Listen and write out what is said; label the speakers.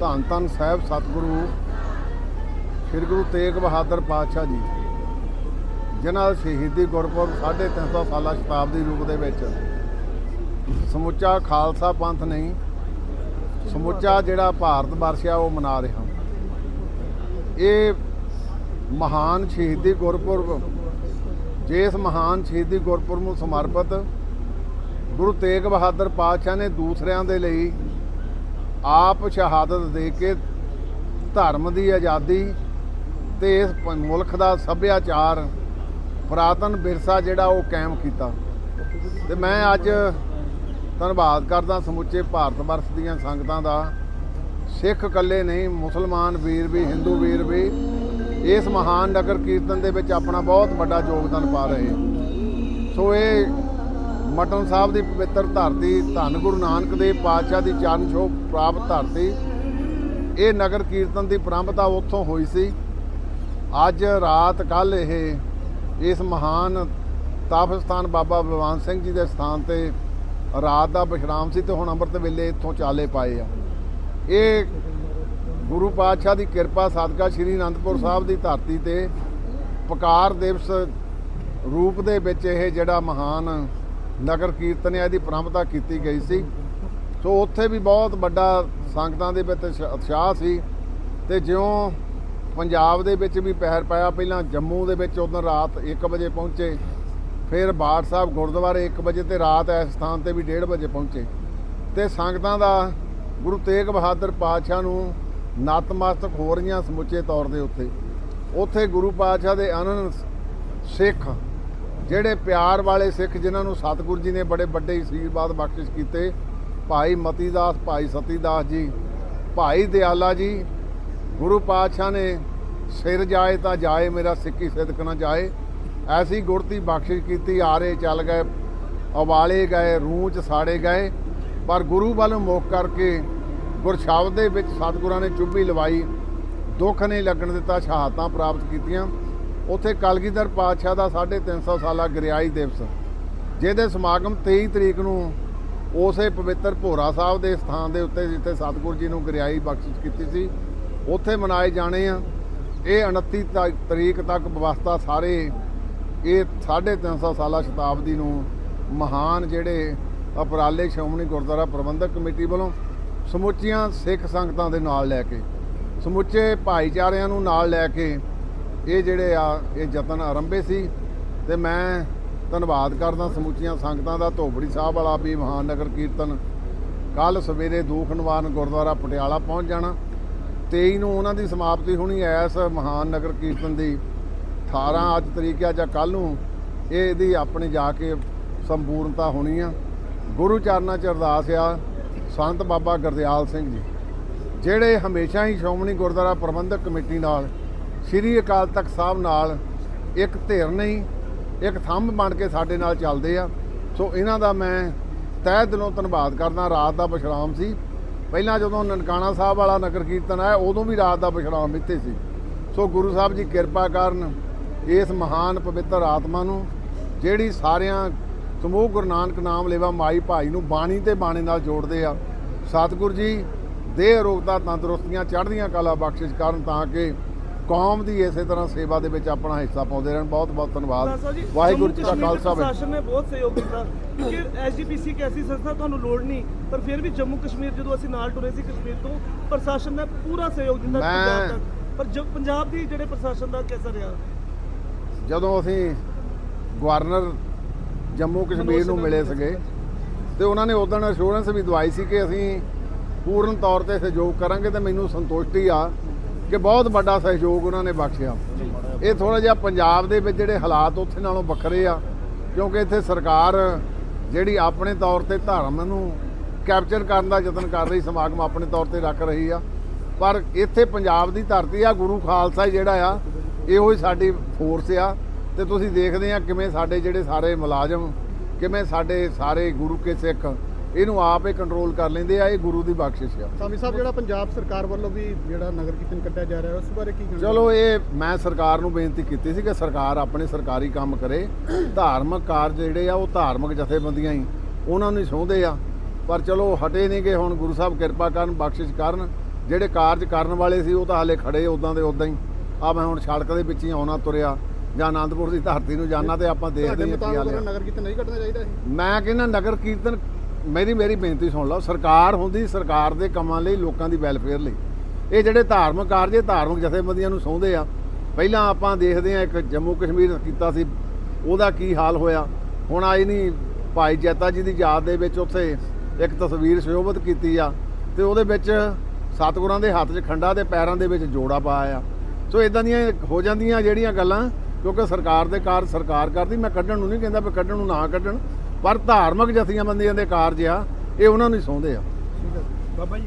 Speaker 1: ਧੰਨ ਧੰਨ ਸਾਹਿਬ ਸਤਿਗੁਰੂ, ਸ੍ਰੀ ਗੁਰੂ ਤੇਗ ਬਹਾਦਰ ਪਾਤਸ਼ਾਹ ਜੀ, ਜਿਨ੍ਹਾਂ ਦਾ ਸ਼ਹੀਦੀ ਗੁਰਪੁਰਬ 350 ਸਾਲਾ ਸ਼ਤਾਬਦੀ ਰੂਪ ਦੇ ਵਿੱਚ। ਸਮੁੱਚਾ ਖਾਲਸਾ ਪੰਥ ਨਹੀਂ, ਸਮੁੱਚਾ ਜਿਹੜਾ ਭਾਰਤ ਵਰਸ਼ ਆ, ਉਹ ਮਨਾ ਰਿਹਾ। ਇਹ ਮਹਾਨ ਸ਼ਹੀਦੀ ਗੁਰਪੁਰਬ, ਜਿਸ ਮਹਾਨ ਸ਼ਹੀਦੀ ਗੁਰਪੁਰਬ ਨੂੰ ਸਮਰਪਿਤ ਗੁਰੂ ਤੇਗ ਬਹਾਦਰ ਪਾਤਸ਼ਾਹ ਨੇ ਦੂਸਰਿਆਂ ਦੇ ਲਈ ਆਪ ਸ਼ਹਾਦਤ ਦੇ ਕੇ ਧਰਮ ਦੀ ਆਜ਼ਾਦੀ ਤੇ ਇਸ ਮੁਲਕ ਦਾ ਸੱਭਿਆਚਾਰ ਪੁਰਾਤਨ ਵਿਰਸਾ ਜਿਹੜਾ ਉਹ ਕਾਇਮ ਕੀਤਾ। ਤੇ ਮੈਂ ਅੱਜ ਧੰਨਵਾਦ ਕਰਦਾ ਸਮੁੱਚੇ ਭਾਰਤ ਵਰਸ਼ ਦੀਆਂ ਸੰਗਤਾਂ ਦਾ। ਸਿੱਖ ਇਕੱਲੇ ਨਹੀਂ, ਮੁਸਲਮਾਨ ਵੀਰ ਵੀ, ਹਿੰਦੂ ਵੀਰ ਵੀ, ਇਸ ਮਹਾਨ ਨਗਰ ਕੀਰਤਨ ਦੇ ਵਿੱਚ ਆਪਣਾ ਬਹੁਤ ਵੱਡਾ ਯੋਗਦਾਨ ਪਾ ਰਹੇ। ਸੋ ਇਹ ਮਟਨ ਸਾਹਿਬ ਦੀ ਪਵਿੱਤਰ ਧਰਤੀ, ਧੰਨ ਗੁਰੂ ਨਾਨਕ ਦੇਵ ਪਾਤਸ਼ਾਹ ਦੀ ਚਰਨ ਛੋਹ ਪ੍ਰਾਪਤ ਧਰਤੀ। ਇਹ ਨਗਰ ਕੀਰਤਨ ਦੀ ਪ੍ਰਾਰੰਭਤਾ ਉੱਥੋਂ ਹੋਈ ਸੀ। ਅੱਜ ਰਾਤ ਕੱਲ ਇਹ ਇਸ ਮਹਾਨ ਤਪ ਸਥਾਨ ਬਾਬਾ ਬਲਵੰਤ ਸਿੰਘ ਜੀ ਦੇ ਸਥਾਨ ਤੇ ਰਾਤ ਦਾ ਵਿਸ਼ਰਾਮ ਸੀ ਤੇ ਹੁਣ ਅੰਮ੍ਰਿਤ ਵੇਲੇ ਇੱਥੋਂ ਚਾਲੇ ਪਾਏ ਆ। ਇਹ ਗੁਰੂ ਪਾਤਸ਼ਾਹ ਦੀ ਕਿਰਪਾ, ਸਦਕਾ ਸ੍ਰੀ ਅਨੰਦਪੁਰ ਸਾਹਿਬ ਦੀ ਧਰਤੀ ਤੇ ਪਕਾਰ ਦਿਵਸ ਰੂਪ ਦੇ ਵਿੱਚ ਇਹ ਜਿਹੜਾ ਮਹਾਨ ਨਗਰ ਕੀਰਤਨ ਹੈ ਇਹਦੀ ਪ੍ਰੰਭਤਾ ਕੀਤੀ ਗਈ ਸੀ। ਸੋ ਉੱਥੇ ਵੀ ਬਹੁਤ ਵੱਡਾ ਸੰਗਤਾਂ ਦੇ ਵਿੱਚ ਉਤਸ਼ਾਹ ਸੀ ਤੇ ਜਿਉਂ ਪੰਜਾਬ ਦੇ ਵਿੱਚ ਵੀ ਪਹਿਰ ਪਾਇਆ, ਪਹਿਲਾਂ ਜੰਮੂ ਦੇ ਵਿੱਚ ਉਦੋਂ ਰਾਤ 1 ਵਜੇ ਪਹੁੰਚੇ, ਫਿਰ ਬਾੜ ਸਾਹਿਬ ਗੁਰਦੁਆਰੇ 1 ਵਜੇ ਤੇ ਰਾਤ ਇਸ ਸਥਾਨ ਤੇ ਵੀ 1:30 ਵਜੇ ਪਹੁੰਚੇ। ਤੇ ਸੰਗਤਾਂ ਦਾ ਗੁਰੂ ਤੇਗ ਬਹਾਦਰ ਪਾਤਸ਼ਾਹ ਨੂੰ ਨਤਮਸਤਕ ਹੋ ਰਹੀਆਂ ਸਮੁੱਚੇ ਤੌਰ ਦੇ ਉੱਤੇ। ਉੱਥੇ ਗੁਰੂ ਪਾਤਸ਼ਾਹ ਦੇ ਅਨੰਨ ਸਿੱਖ ਜਿਹੜੇ ਪਿਆਰ ਵਾਲੇ ਸਿੱਖ ਜਿਨ੍ਹਾਂ ਨੂੰ ਸਤਿਗੁਰੂ ਜੀ ਨੇ ਬੜੇ ਵੱਡੇ ਅਸ਼ੀਰਵਾਦ ਬਖਸ਼ਿਸ਼ ਕੀਤੇ, ਭਾਈ ਮਤੀ ਦਾਸ ਭਾਈ ਸਤੀ ਦਾਸ ਜੀ, ਭਾਈ ਦਿਆਲਾ ਜੀ, ਗੁਰੂ ਪਾਤਸ਼ਾਹ ਨੇ ਸਿਰ ਜਾਏ ਤਾਂ ਜਾਏ, ਮੇਰਾ ਸਿੱਖੀ ਸਿਦਕ ਨਾ ਜਾਏ। ਐਸੀ ਗੁਰਤੀ ਬਖਸ਼ਿਸ਼ ਕੀਤੀ, ਆਰੇ ਚੱਲ ਗਏ, ਉਬਾਲੇ ਗਏ, ਰੂਹ ਚ ਸਾੜੇ ਗਏ। ਪਰ ਗੁਰੂ ਵੱਲ ਮੁਖ ਕਰਕੇ ਗੁਰਸ਼ਬਦ ਦੇ ਵਿੱਚ ਸਤਿਗੁਰਾਂ ਨੇ ਚੁੱਭੀ ਲਵਾਈ, ਦੁੱਖ ਨਹੀਂ ਲੱਗਣ ਦਿੱਤਾ, ਸ਼ਹਾਦਤਾਂ ਪ੍ਰਾਪਤ ਕੀਤੀਆਂ। ਉੱਥੇ ਕਲਗੀਧਰ ਪਾਤਸ਼ਾਹ ਦਾ 350 ਸਾਲਾ ਗਰਿਆਈ ਦਿਵਸ, ਜਿਹਦੇ ਸਮਾਗਮ 23 ਤਰੀਕ ਨੂੰ ਉਸੇ ਪਵਿੱਤਰ ਭੋਰਾ ਸਾਹਿਬ ਦੇ ਸਥਾਨ ਦੇ ਉੱਤੇ ਜਿੱਥੇ ਸਤਿਗੁਰੂ ਜੀ ਨੂੰ ਗਰਿਆਈ ਬਖਸ਼ਿਸ਼ ਕੀਤੀ ਸੀ, ਉੱਥੇ ਮਨਾਏ ਜਾਣੇ ਆ। ਇਹ 29 ਤਾ- ਤਰੀਕ ਤੱਕ ਵਿਵਸਥਾ ਸਾਰੇ ਇਹ 350 ਸਾਲਾ ਸ਼ਤਾਬਦੀ ਨੂੰ ਮਹਾਨ ਜਿਹੜੇ ਉਪਰਾਲੇ ਸ਼੍ਰੋਮਣੀ ਗੁਰਦੁਆਰਾ ਪ੍ਰਬੰਧਕ ਕਮੇਟੀ ਵੱਲੋਂ ਸਮੁੱਚੀਆਂ ਸਿੱਖ ਸੰਗਤਾਂ ਦੇ ਨਾਲ ਲੈ ਕੇ, ਸਮੁੱਚੇ ਭਾਈਚਾਰਿਆਂ ਨੂੰ ਨਾਲ ਲੈ ਕੇ ਇਹ ਜਿਹੜੇ ਆ, ਇਹ ਯਤਨ ਆਰੰਭੇ ਸੀ ਤੇ ਮੈਂ ਧੰਨਵਾਦ ਕਰਦਾ ਸਮੁੱਚੀਆਂ ਸੰਗਤਾਂ ਦਾ, ਧੋਬੜੀ ਸਾਹਿਬ ਵਾਲਾ ਵੀ ਮਹਾਨ ਨਗਰ ਕੀਰਤਨ। ਕੱਲ ਸਵੇਰੇ ਦੂਖ ਨਿਵਾਰਨ ਗੁਰਦੁਆਰਾ ਪਟਿਆਲਾ ਪਹੁੰਚ ਜਾਣਾ। 23 ਨੂੰ ਉਹਨਾਂ ਦੀ ਸਮਾਪਤੀ ਹੋਣੀ ਐ ਇਸ ਮਹਾਨ ਨਗਰ ਕੀਰਤਨ ਦੀ। 18 ਅੱਜ ਤਰੀਕ ਆ ਜਾਂ ਕੱਲ ਨੂੰ ਇਹ ਇਹਦੀ ਆਪਣੀ ਜਾ ਕੇ ਸੰਪੂਰਨਤਾ ਹੋਣੀ ਆ। ਗੁਰੂ ਚਰਨਾਂ ਚ ਅਰਦਾਸ ਆ, ਸੰਤ ਬਾਬਾ ਗੁਰਦਿਆਲ ਸਿੰਘ ਜੀ। ਜਿਹੜੇ ਹਮੇਸ਼ਾ ਹੀ ਸ਼੍ਰੋਮਣੀ ਗੁਰਦੁਆਰਾ ਪ੍ਰਬੰਧਕ ਕਮੇਟੀ ਨਾਲ ਸ੍ਰੀ ਅਕਾਲ ਤਖਤ ਸਾਹਿਬ ਨਾਲ ਇੱਕ ਧਿਰ ਨਹੀਂ, ਇੱਕ ਥੰਮ ਬਣ ਕੇ ਸਾਡੇ ਨਾਲ ਚੱਲਦੇ ਆ। ਸੋ ਇਹਨਾਂ ਦਾ ਮੈਂ ਤਹਿ ਦਿਲੋਂ ਧੰਨਵਾਦ ਕਰਦਾ, ਰਾਤ ਦਾ ਵਿਸ਼ਰਾਮ ਸੀ। ਪਹਿਲਾਂ ਜਦੋਂ ਨਨਕਾਣਾ ਸਾਹਿਬ ਵਾਲਾ ਨਗਰ ਕੀਰਤਨ ਆਇਆ, ਉਦੋਂ ਵੀ ਰਾਤ ਦਾ ਵਿਸ਼ਰਾਮ ਇੱਥੇ ਸੀ। ਸੋ ਗੁਰੂ ਸਾਹਿਬ ਜੀ ਕਿਰਪਾ ਕਰਨ ਇਸ ਮਹਾਨ ਪਵਿੱਤਰ ਆਤਮਾ ਨੂੰ, ਜਿਹੜੀ ਸਾਰਿਆਂ ਸਮੂਹ ਗੁਰੂ ਨਾਨਕ ਨਾਮ ਲੇਵਾ ਮਾਈ ਭਾਈ ਨੂੰ ਬਾਣੀ ਤੇ ਬਾਣੇ ਨਾਲ ਜੋੜਦੇ ਆ। ਸਤਿਗੁਰ ਜੀ, ਦੇਹ ਰੋਗਤਾ ਤੰਦਰੁਸਤੀਆਂ ਚੜ੍ਹਦੀਆਂ ਕਲਾ ਬਖਸ਼ਿਸ਼ ਕਰਨ ਤਾਂ ਕਿ ਕੌਮ ਦੀ ਇਸੇ ਤਰ੍ਹਾਂ ਸੇਵਾ ਦੇ ਵਿੱਚ ਆਪਣਾ ਹਿੱਸਾ ਪਾਉਂਦੇ ਰਹਿਣ। ਬਹੁਤ ਬਹੁਤ ਧੰਨਵਾਦ। ਵਾਹਿਗੁਰੂ ਜੀ
Speaker 2: ਦੇ
Speaker 1: ਖਾਲਸਾ
Speaker 2: ਪ੍ਰਸ਼ਾਸਨ ਨੇ ਬਹੁਤ ਸਹਿਯੋਗ ਦਿੱਤਾ। ਕਿ ਐਸਜੀਪੀਸੀ ਇੱਕ ਐਸੀ ਸੰਸਥਾ ਤੁਹਾਨੂੰ ਲੋੜ ਨਹੀਂ ਪਰ ਫਿਰ ਵੀ ਜੰਮੂ ਕਸ਼ਮੀਰ ਜਦੋਂ ਅਸੀਂ ਨਾਲ ਟੁਰੇ ਸੀ ਕਸ਼ਮੀਰ ਤੋਂ ਪ੍ਰਸ਼ਾਸਨ ਨੇ ਪੂਰਾ ਸਹਿਯੋਗ ਦਿੱਤਾ ਪੰਜਾਬ ਤੱਕ। ਪਰ ਜਬ ਪੰਜਾਬ ਦੀ ਜਿਹੜੇ ਪ੍ਰਸ਼ਾਸਨ ਦਾ ਕਿਸਾ ਰਿਹਾ।
Speaker 1: ਜਦੋਂ ਅਸੀਂ ਗਵਰਨਰ ਜੰਮੂ ਕਸ਼ਮੀਰ ਨੂੰ ਮਿਲੇ ਸੀਗੇ ਤੇ ਉਹਨਾਂ ਨੇ ਉਦੋਂ ਅਸ਼ੋਰੈਂਸ ਵੀ ਦਵਾਈ ਸੀ ਕਿ ਅਸੀਂ ਪੂਰਨ ਤੌਰ ਤੇ ਸਹਿਯੋਗ ਕਰਾਂਗੇ ਤੇ ਮੈਨੂੰ ਸੰਤੁਸ਼ਟੀ ਆ ਕਿ ਬਹੁਤ ਵੱਡਾ ਸਹਿਯੋਗ ਉਹਨਾਂ ਨੇ ਬਖਸ਼ਿਆ। ਇਹ ਥੋੜਾ ਜਿਹਾ ਪੰਜਾਬ ਦੇ ਵਿੱਚ ਜਿਹੜੇ ਹਾਲਾਤ ਉੱਥੇ ਨਾਲੋਂ ਵੱਖਰੇ ਆ, ਕਿਉਂਕਿ ਇੱਥੇ ਸਰਕਾਰ ਜਿਹੜੀ ਆਪਣੇ ਤੌਰ ਤੇ ਧਰਮ ਨੂੰ ਕੈਪਚਰ ਕਰਨ ਦਾ ਯਤਨ ਕਰ ਰਹੀ, ਸਮਾਗਮ ਆਪਣੇ ਤੌਰ ਤੇ ਰੱਖ ਰਹੀ ਆ। ਪਰ ਇੱਥੇ ਪੰਜਾਬ ਦੀ ਧਰਤੀ ਆ, ਗੁਰੂ ਖਾਲਸਾ ਜਿਹੜਾ ਆ, ਇਹੋ ਹੀ ਸਾਡੀ ਫੋਰਸ ਆ। ਤੇ ਤੁਸੀਂ ਦੇਖਦੇ ਆ ਕਿਵੇਂ ਸਾਡੇ ਜਿਹੜੇ ਸਾਰੇ ਮੁਲਾਜ਼ਮ, ਕਿਵੇਂ ਸਾਡੇ ਸਾਰੇ ਗੁਰੂ ਕੇ ਸਿੱਖ ਇਹਨੂੰ ਆਪ ਹੀ ਕੰਟਰੋਲ ਕਰ ਲੈਂਦੇ ਆ ਇਹ ਗੁਰੂ ਦੀ ਬਖਸ਼ਿਸ਼ ਆ।
Speaker 3: ਸਾਮੀ ਸਾਹਿਬ ਜਿਹੜਾ ਪੰਜਾਬ ਸਰਕਾਰ ਵੱਲੋਂ ਵੀ ਜਿਹੜਾ ਨਗਰ ਕੀਰਤਨ ਕੱਢਿਆ ਜਾ ਰਿਹਾ ਉਸ ਬਾਰੇ ਕੀ ਕਹਿਣਾ?
Speaker 1: ਚਲੋ ਇਹ ਮੈਂ ਸਰਕਾਰ ਨੂੰ ਬੇਨਤੀ ਕੀਤੀ ਸੀ ਕਿ ਸਰਕਾਰ ਆਪਣੇ ਸਰਕਾਰੀ ਕੰਮ ਕਰੇ। ਧਾਰਮਿਕ ਕਾਰਜ ਜਿਹੜੇ ਆ ਉਹ ਧਾਰਮਿਕ ਜਥੇਬੰਦੀਆਂ ਹੀ ਉਹਨਾਂ ਨੂੰ ਹੀ ਸੌਂਦੇ ਆ। ਪਰ ਚਲੋ ਹਟੇ ਨਹੀਂ ਗਏ ਹੁਣ ਗੁਰੂ ਸਾਹਿਬ ਕਿਰਪਾ ਕਰਨ ਬਖਸ਼ਿਸ਼ ਕਰਨ। ਜਿਹੜੇ ਕਾਰਜ ਕਰਨ ਵਾਲੇ ਸੀ ਉਹ ਤਾਂ ਹਾਲੇ ਖੜੇ ਉਦਾਂ ਦੇ ਉਦਾਂ ਹੀ। ਆ ਮੈਂ ਹੁਣ ਸੜਕ ਦੇ ਵਿੱਚ ਹੀ ਆਉਣਾ ਤੁਰਿਆ ਜਾਂ ਆਨੰਦਪੁਰ ਦੀ ਧਰਤੀ ਨੂੰ ਜਾਣਾ ਤੇ ਆਪਾਂ ਦੇਖਦੇ ਹਾਂ ਕੀ ਹਾਲ
Speaker 3: ਨਗਰ ਕੀਰਤਨ ਨਹੀਂ ਕੱਢਣਾ ਚਾਹੀਦਾ
Speaker 1: ਮੈਂ ਕਹਿੰਦਾ ਨਗਰ ਕੀਰਤਨ ਮੇਰੀ ਮੇਰੀ ਬੇਨਤੀ ਸੁਣ ਲਓ, ਸਰਕਾਰ ਹੁੰਦੀ ਸਰਕਾਰ ਦੇ ਕੰਮਾਂ ਲਈ, ਲੋਕਾਂ ਦੀ ਵੈਲਫੇਅਰ ਲਈ। ਇਹ ਜਿਹੜੇ ਧਾਰਮਿਕ ਕਾਰਜ, ਇਹ ਧਾਰਮਿਕ ਜਥੇਬੰਦੀਆਂ ਨੂੰ ਸੌਂਦੇ ਆ। ਪਹਿਲਾਂ ਆਪਾਂ ਦੇਖਦੇ ਆ, ਇੱਕ ਜੰਮੂ ਕਸ਼ਮੀਰ ਕੀਤਾ ਸੀ, ਉਹਦਾ ਕੀ ਹਾਲ ਹੋਇਆ? ਹੁਣ ਆਈ ਨਹੀਂ ਭਾਈ ਜੈਤਾ ਜੀ ਦੀ ਯਾਦ ਦੇ ਵਿੱਚ ਉੱਥੇ ਇੱਕ ਤਸਵੀਰ ਸ਼ੋਭਤ ਕੀਤੀ ਆ, ਤੇ ਉਹਦੇ ਵਿੱਚ ਸਤਿਗੁਰਾਂ ਦੇ ਹੱਥ 'ਚ ਖੰਡਾ ਤੇ ਪੈਰਾਂ ਦੇ ਵਿੱਚ ਜੋੜਾ ਪਾਇਆ ਆ। ਸੋ ਇਦਾਂ ਦੀਆਂ ਹੋ ਜਾਂਦੀਆਂ ਜਿਹੜੀਆਂ ਗੱਲਾਂ, ਕਿਉਂਕਿ ਸਰਕਾਰ ਦੇ ਕਾਰਜ ਸਰਕਾਰ ਕਰਦੀ, ਮੈਂ ਕੱਢਣ ਨੂੰ ਨਹੀਂ ਕਹਿੰਦਾ ਵੀ ਕੱਢਣ ਨੂੰ ਨਾ ਕੱਢਣ ਪਰ ਧਾਰਮਿਕ ਜਥੀਆਂ ਬੰਦੀਆਂ ਦੇ ਕਾਰਜ ਆ ਇਹ ਉਹਨਾਂ ਨੂੰ ਹੀ ਸੌਂਦੇ ਆ।
Speaker 3: ਬਾਬਾ ਜੀ